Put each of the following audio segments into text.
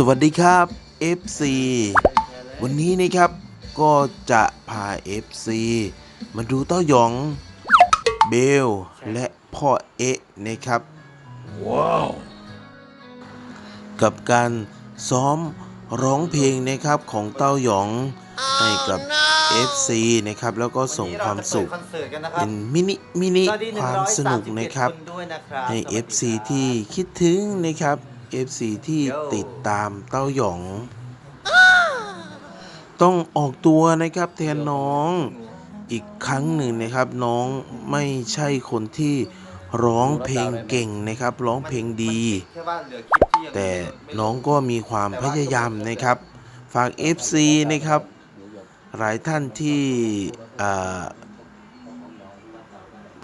สวัสดีครับ FC วันนี้นะครับก็จะพา FC มาดูเต้าหยองเบล และพ่อเอ๊ะนะครับ ว้าว กับการซ้อมร้องเพลงนะครับของเต้าหยองให้กับ FC นะครับ แล้วก็ส่งความสุขคอนเสิร์ตกันนะครัเป็บนมินิมินิสวัสดีความสนุกนะครับ137ด้วยนะครับให้สวัสดี FC ครับที่คิดถึงนะครับ FC ที่โย่ติดตามเต้าหยอง ต้องออกตัวนะครับแทนน้องอีกครั้งหนึ่งนะครับน้องไม่ใช่คนที่ร้องเพลงเก่งนะครับ ร้องเพลงดีแค่ว่าเหลือคลิปที่ยังแต่ไม่น้องก็มีความพยายามนะครับ ฝาก FC นะครับ หลายท่านที่อ่า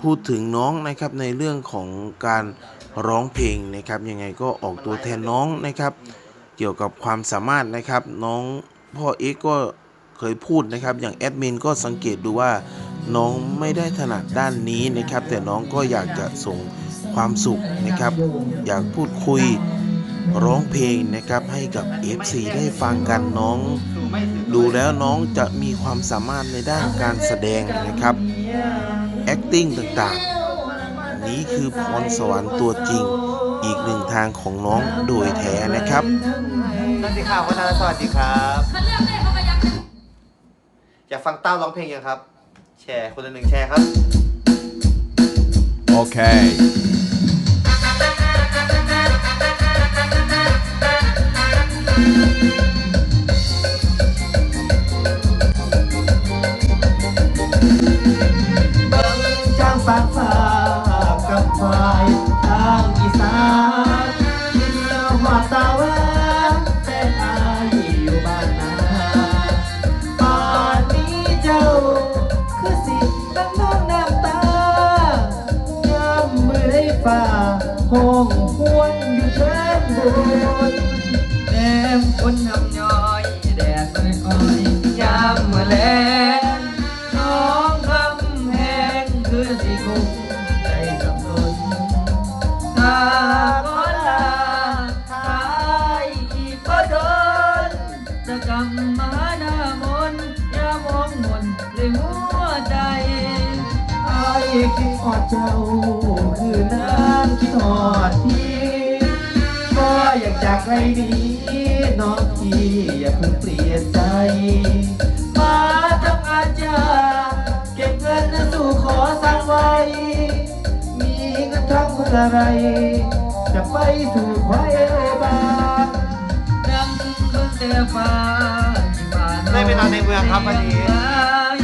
พูดถึงน้องนะครับในเรื่องของการ ร้องเพลงนะครับยังไงก็ออกตัวแทนน้องนะครับ เกี่ยวกับความสามารถนะครับน้องพ่อเอ็กก็เคยพูดนะครับ อย่างแอดมินก็สังเกตดูว่าน้องไม่ได้ถนัดด้านนี้นะครับ แต่น้องก็อยากจะส่งความสุขนะครับ อยากพูดคุยร้องเพลงนะครับให้กับ FC ได้ฟังกันน้อง ดูแล้วน้องจะมีความสามารถในด้านการแสดงนะครับ acting ต่างๆ นี้คือพรสวรรค์ตัวจริง อีกหนึ่งทางของน้องโดยแท้นะครับสวัสดีครับคุณนาสวัสดีครับมันเลือกได้เขาก็ยังอยากฟังเต้าร้องเพลงยังครับ แชร์คนละหนึ่งแชร์ครับ Okay. เเชิญบนแนมคนทำย้อยแดดไม่อ่อยยามเมื่อแลงน้องคำแหงคือสิคงใจสับสนถ้าก็ลาทายอีกก็โดนจะกำมาหน้ามนยามองมนเลยหัวใจไอ้คิดอดเจ้า คือนางคิดอดพี่ อยากจากไรนี้น้องพี่อย่าเพิ่งเปลี่ยนใจ มาทำงานจ้าเก็บเงินสู่ขอสั่งไว้ มีเงินทองคนอะไร จะไปสู่ไว้บ้างดังเบิ่งแต่ฟ้าที่บ้าได้เวลาในเมืองครับวันนี้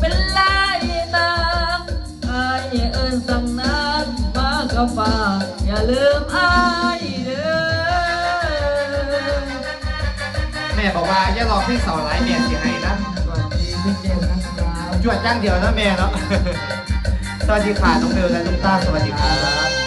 เป็นลายตามอายเอิญสั่งน้ำมากับฟ้าอย่าลืมอายเด้อำแม่บอกว่าอย่าลองเพลงสอนไลน์แม่เสียหายนะสวัสดีพี่เจมส์นะครับจวดจ้างเดียวนะแม่เนาะสวัสดีค่ะน้องเบลและน้องต้าสวัสดีครับ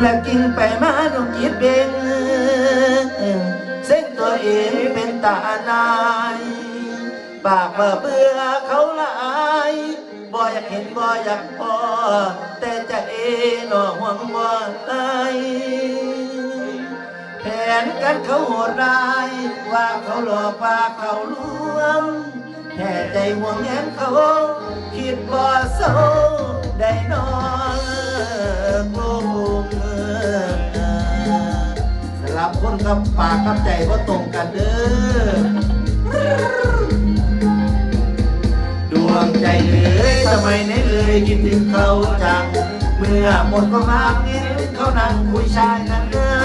และกินไปมาต้องคิดเบงเส้นตัวเองเป็นตานายปากเบื่อเบื่อเขาหลายบ่อยากเห็นบ่อยากพอแต่ใจหน่อห่วงบ่ไหลแผนกันเขาโหดร้ายว่าเขาหลอกว่าเขาลวงแค่ใจห่วงแหนเขา คิดบ่เศร้าได้นอน ลับคนกับปากกับใจว่าตรงกันเด้อดวงใจเลยทำไมไหนเลยคิดถึงเขาจัง เมื่อหมดความรักเห็นเขานั่งคุยชายนั่นเนื้อ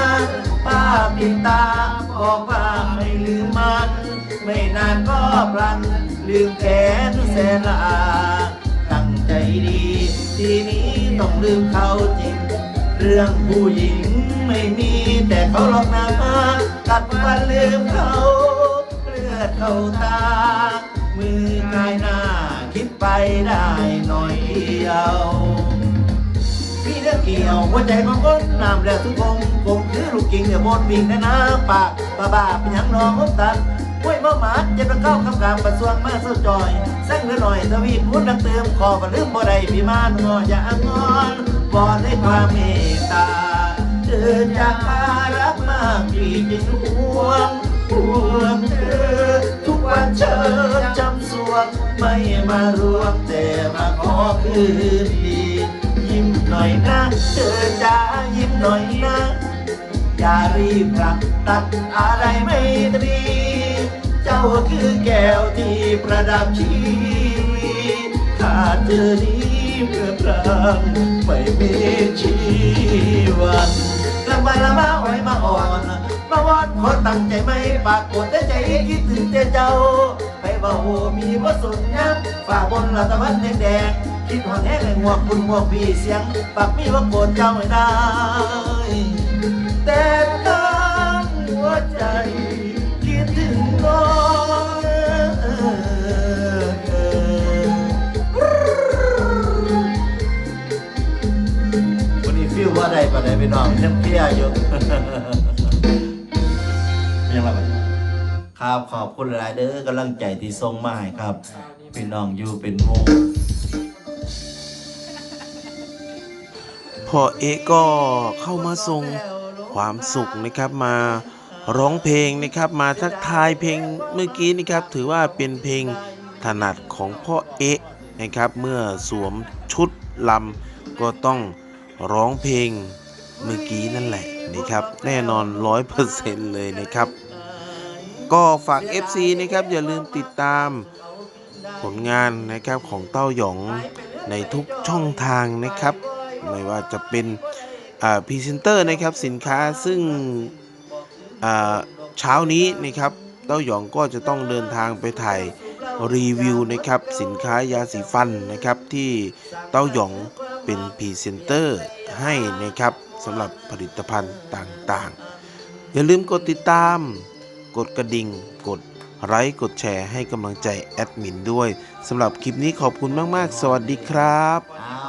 ป้าปิดตาบอกว่าไม่ลืมมัน ไม่นานก็พลัน ลืมแขนแสนละอาตั้งใจดี ทีนี้ต้องลืมเขาจริง เรื่องผู้หญิงไม่มีแต่เขาหลอกนะกัดฟันลืมเขาเลือดเข้าตา มือกายหน้าคิดไปได้หน่อยเดียวพี่เรื่องเกี่ยวหัวใจของคนน้ำแล้วทุกคงคงคือลูกกิ่งเนี่ยบนวิ่งในน้ำปากบ้าบ้าเป็นยังนองตัด ห้วยมาหมาจะไปเข้าคำกามประสวงมาเศร้าจอยแซงเหลือหน่อยทวีพูดดังเติมขอบ่ลืมบ่ได้พี่มานงออย่างอนบอนให้ความเมตตาเดินจากพารักมากพี่จึงห่วงห่วงเธอทุกวันเชิญจำสวงไม่มารวมแต่มาขอคืนดียิ้มหน่อยนะเธอจ้ายิ้มหน่อยนะอย่ารีบผลักตัดอะไรไม่ตรี คือแก้วที่ประดับชีวิตขาดเธอนี้เพื่อพรังไม่มีชีวันลำบากลำบากไว้มาอ่อนมาวอนคนตั้งใจไม่ปากกดแต่ใจคิดถึงเจ้า ไปเบาวมีว่าสุดยับฝ่าบนรัตะวันแดงๆคิดหอนแห้งในหัวคุณหัวพี่เสียงปากมีว่าโกรธเจ้าไม่ได้แต่ทั้งหัวใจ ฟิลว่าใดปะใดไปน้องยังเพียอยู่ยังไงบ้างครับขอบคุณหลายเด้อกำลังใจที่ส่งมาให้ครับ พี่น้องอยู่เป็นโมพ่อเอะก็เข้ามาส่งความสุขนะครับมาร้องเพลงนะครับมาทักทายเพลงเมื่อกี้นะครับ ถือว่าเป็นเพลงถนัดของพ่อเอะนะครับ เมื่อสวมชุดลำก็ต้องร้องเพลง เมื่อกี้นั่นแหละนะครับ แน่นอนร้อยเปอร์เซ็นต์เลยนะครับ ก็ฝาก FC นะครับ อย่าลืมติดตามผลงานนะครับของเต้าหยองในทุกช่องทางนะครับ ไม่ว่าจะเป็นพรีเซนเตอร์นะครับสินค้าซึ่งเช้านี้นะครับเต้าหยองก็จะต้องเดินทางไปถ่ายรีวิวนะครับสินค้ายาสีฟันนะครับที่เต้าหยองเป็นพรีเซนเตอร์ให้นะครับ สำหรับผลิตภัณฑ์ต่างๆ อย่าลืมกดติดตาม กดกระดิ่ง กดไลค์กดแชร์ให้กำลังใจแอดมินด้วยสำหรับคลิปนี้ขอบคุณมาก ๆ สวัสดีครับ